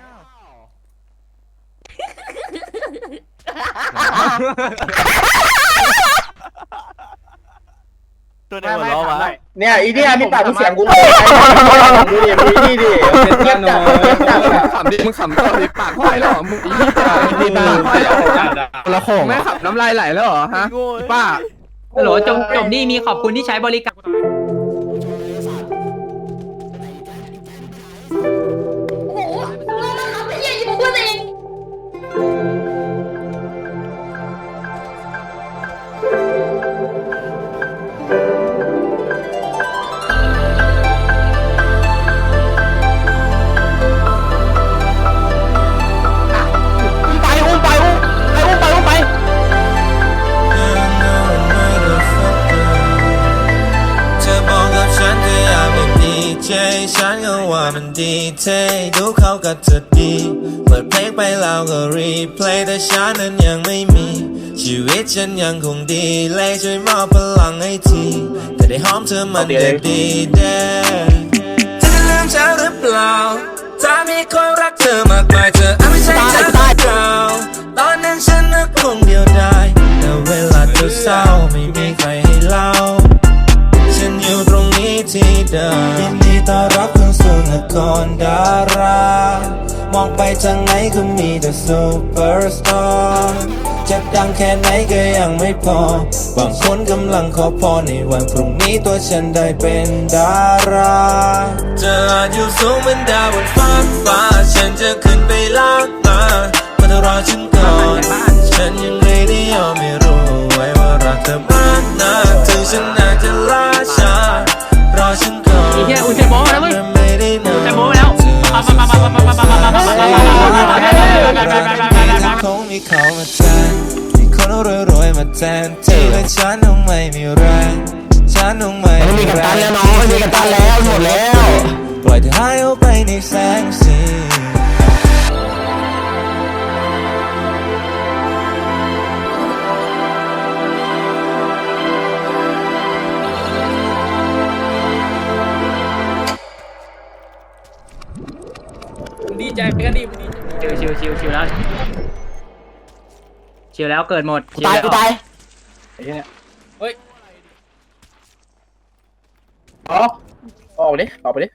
อะตัวไหนหัวเราะวะเนี่ยอีเนี่ยมีปากมีเสียงกูเลยดูดิดูดิดิเงียบจัดเงียบจัดอะขำดิมึงขำตอนนี้ปากห้อยแล้วเหรอมึงอีนี่จ่าอีนี่ตาห้อยแล้วเหรอละของไม่ขำน้ำลายไหลแล้วเหรอฮะโง่ป้าฮัลโหลจบจบนี่มีขอบคุณที่ใช้บริการ ดีเจฉันก็ว่ามันดีเท่ดูเขากับเธอดี เปิดเพลงไปแล้วก็รีเพลย์แต่ฉันนั้นยังไม่มี ชีวิตฉันยังคงดีเลยช่วยมอบพลังให้ทีแต่ได้หอมเธอมันเด็กดีเด้เธอจะลืมฉันหรือเปล่าถ้ามีคนรักเธอมากมายเธออาจไม่ใช่เธอหรือเปล่าตอนนั้นฉันนึกคงเดียวดายแต่เวลาเธอเศร้าไม่มีใคร ที่เดิมยินดีต้อนรับเข้าสู่นครดารามองไปทางไหนก็มีแต่ซูเปอร์สตาร์จะดังแค่ไหนก็ยังไม่พอ บางคนกำลังขอพรในวันพรุ่งนี้ตัวฉันได้เป็นดาราเธออาจอยู่สูงเหมือนดาวบนฟ้าฟ้า ฉันจะขึ้นไปลาก โม้แล้วเว้ยแต่โม้แล้วคงมีเขามาแทนมีคนรวยๆมาแทนเธอและฉันคงไม่มีแรงฉันคงไม่มีแรงมีกันตันแล้วน้องมีกันตันแล้วหมดแล้ว ปล่อยเธอหายไปในแสงสี ดีใจกันดิชิวชิวชิวชิวแล้วชิวแล้วเกิดหมดตายกูตายอ๋อออกดิออกไปดิ